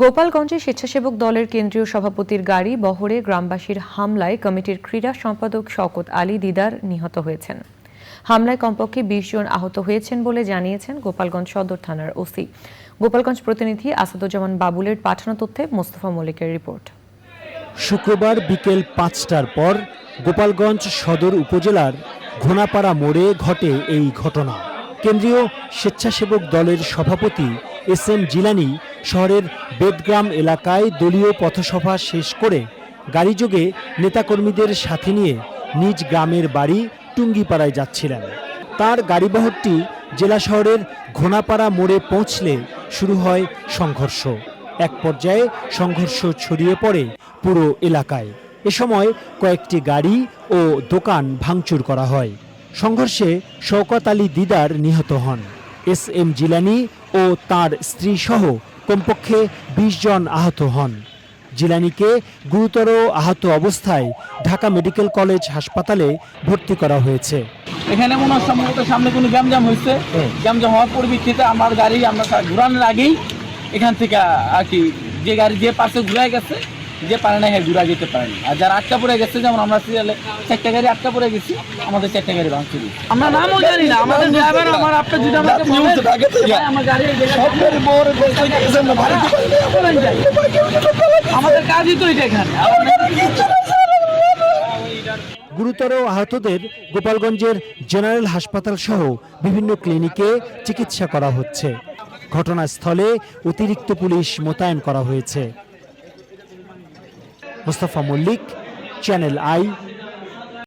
গোপালগঞ্জে স্বেচ্ছাসেবক দলের কেন্দ্রীয় সভাপতির গাড়ি বহরে গ্রামবাসীর হামলায় কমিটির ক্রীড়া সম্পাদক শওকত আলী দিদার নিহত হয়েছেন। হামলায় কমপক্ষে বিশ জন আহত হয়েছেন বলে জানিয়েছেন গোপালগঞ্জ সদর থানার ওসি। গোপালগঞ্জ প্রতিনিধি আসাদুজ্জামান বাবুলের পাঠানো তথ্যে মোস্তফা মল্লিকের রিপোর্ট। শুক্রবার বিকেল পাঁচটার পর গোপালগঞ্জ সদর উপজেলার ঘোনাপাড়া মোড়ে ঘটে এই ঘটনা। কেন্দ্রীয় স্বেচ্ছাসেবক দলের সভাপতি এস এম জিলানি শহরের বেদগ্রাম এলাকায় দলীয় পথসভা শেষ করে গাড়িযোগে নেতাকর্মীদের সাথে নিয়ে নিজ গ্রামের বাড়ি টুঙ্গিপাড়ায় যাচ্ছিলেন। তার গাড়িবহরটি জেলা শহরের ঘোনাপাড়া মোড়ে পৌঁছলে শুরু হয় সংঘর্ষ। এক পর্যায়ে সংঘর্ষ ছড়িয়ে পড়ে পুরো এলাকায়। এ সময় কয়েকটি গাড়ি ও দোকান ভাঙচুর করা হয়। সংঘর্ষে শওকত আলী দিদার নিহত হন। এস এম জিলানি ও তার স্ত্রী সহ কমপক্ষে বিশ জন আহত হন। জিলানিকে গুরুতর আহত অবস্থায় ঢাকা মেডিকেল কলেজ হাসপাতালে ভর্তি করা হয়েছে। এখানে মনে হয় সম্ভবত সামনে কোনো গ্যামজাম হয়েছে। গ্যামজাম হওয়ার পরিপ্রেক্ষিতে আমার গাড়ি আমরা ঘুরানোর আগেই এখান থেকে আর কি যে গাড়ি যে পাশে ঘুরাই গেছে যে পারে না হ্যাঁ ঘুরা যেতে পারেনি আর যারা আটকা পড়ে গেছে যেমন আমরা সিরিয়ালে চারটা গাড়ি আটকা পড়ে গেছি আমাদের চারটা গাড়ি হয়েছে। আমরা নামও জানি না আমাদের ড্রাইভার আমার আপনার যদি আমাকে বলেন, ভাই, আমার গাড়ি জায়গায় বলেন যাই। আমাদের কাজই তো এটা এখানে। গুরুতর আহতদের গোপালগঞ্জের জেনারেল হাসপাতাল সহ বিভিন্ন ক্লিনিকে চিকিৎসা করা হচ্ছে। ঘটনাস্থলে অতিরিক্ত পুলিশ মোতায়েন করা হয়েছে। Mostafa Mallick channel I